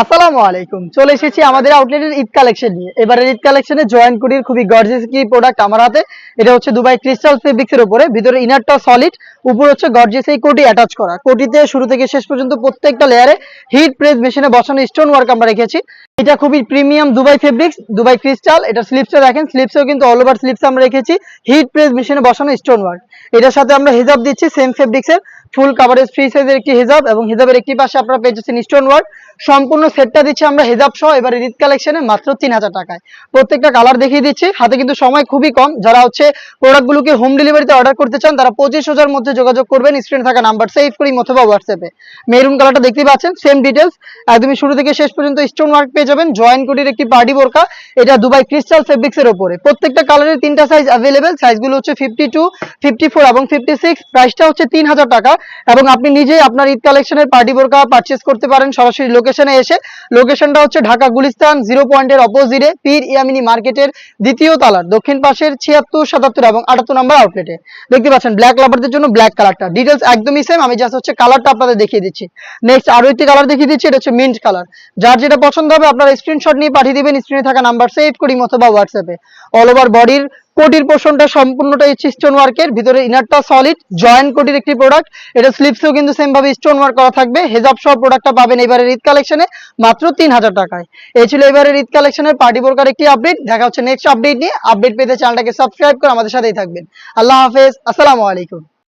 আসসালামু আলাইকুম। চলে এসেছি আমাদের আউটলেটের ঈদ কালেকশন নিয়ে। এবারের ঈদ কালেকশনে জয়েন্ট কুড়ির খুবই গর্জেস কি প্রোডাক্ট আমার হাতে। এটা হচ্ছে দুবাই ক্রিস্টাল ফেব্রিক্স এর উপরে। ভিতরে ইনারটা সলিড উপর হচ্ছে গর্জেস এই কোটি অ্যাটাচ করা। কোটিতে শুরু থেকে শেষ পর্যন্ত প্রত্যেকটা লেয়ারে হিট প্রেস মেশিনে বসানো স্টোন ওয়ার্ক আমরা রেখেছি। এটা খুবই premium Dubai fabrics Dubai crystal এটা স্লিপসটা দেখেন স্লিপসেও কিন্তু অল ওভার স্লিপস আমরা রেখেছি। হিট প্রেস মেশিনে বসানো স্টোন ওয়ার্ক এটার সাথে আমরা হিজাব দিচ্ছি সেম ফেব্রিক্সের ফুল কাভারেজ ফ্রি সাইজের একটি হিজাব এবং হিজাবের একটি পাশে আপনারা পেয়ে যাচ্ছেন স্টোন ওয়ার্ক সম্পূর্ণ সেটটা দিচ্ছি আমরা হিজাব সহ, এবারে ঈদ কালেকশনে মাত্র তিন হাজার টাকায়। প্রত্যেকটা কালার দেখিয়ে দিচ্ছি, হাতে কিন্তু সময় খুবই কম। যারা হচ্ছে প্রোডাক্টগুলোকে হোম ডেলিভারিতে অর্ডার করতে চান, তারা পঁচিশ হাজার মধ্যে যোগাযোগ করবেন স্ক্রিনে থাকা নাম্বার সেভ করি অথবা হোয়াটসঅ্যাপে মেরুন কালারটা দেখতে পাচ্ছেন সেম ডিটেলস একদমই শুরু থেকে শেষ পর্যন্ত স্টোন ওয়ার্ক পেয়ে যাবেন জয়েন্ট কোটির একটি পার্টি বোরকা, এটা দুবাই ক্রিস্টাল ফেব্রিক্স এর উপরে প্রত্যেকটা কালারের তিনটা সাইজ অ্যাভেলেবেল সাইজগুলো হচ্ছে ফিফটি টু ফিফটি ফোর এবং ফিফটি সিক্স প্রাইসটা হচ্ছে তিন হাজার টাকা। এবং আপনি নিজেই আপনার ঈদ কালেকশনের পার্টি বোরকা পারচেস করতে পারেন সরাসরি লোকেশনে এসে। লোকেশনটা হচ্ছে ঢাকা গুলিস্তান জিরো পয়েন্টের অপোজিটে পীর ইয়ামিনী মার্কেটের দ্বিতীয় তালার দক্ষিণ পাশের ছিয়াত্তর, সাতাত্তর এবং আটাত্তর নম্বর আউটলেটে দেখতে পাচ্ছেন ব্ল্যাক লাভারদের জন্য ব্ল্যাক কালারটা ডিটেলস একদমই সেম আমি জাস্ট হচ্ছে কালারটা আপনাদের দেখিয়ে দিচ্ছি। নেক্সট আরও একটি কালার দেখিয়ে দিচ্ছি, এটা হচ্ছে মিন্ট কালার যার যেটা পছন্দ হবে আপনারা স্ক্রিনশট নিয়ে পাঠিয়ে দিবেন স্ক্রিনে থাকা নাম্বার সেভ করি অথবা হোয়াটসঅ্যাপে অল ওভার বডির কোটির পোর্শনটা সম্পূর্ণটাই হচ্ছে স্টোন ওয়ার্কের ভিতরে ইনারটা সলিড জয়েন্ট কোটির একটি প্রোডাক্ট এটা স্লিপসেও কিন্তু সেম ভাবে স্টোন ওয়ার্ক করা থাকবে। হেজাব সহ প্রোডাক্টটা পাবেন এবারের ঈদ কালেকশনে মাত্র তিন হাজার টাকায়। এই ছিল এবারের ঈদ কালেকশনের পার্টি বোরকার একটি আপডেট দেখা হচ্ছে নেক্সট আপডেট নিয়ে। আপডেট পেতে চ্যানেলটাকে সাবস্ক্রাইব করে আমাদের সাথেই থাকবেন। আল্লাহ হাফেজ। আসসালামু আলাইকুম।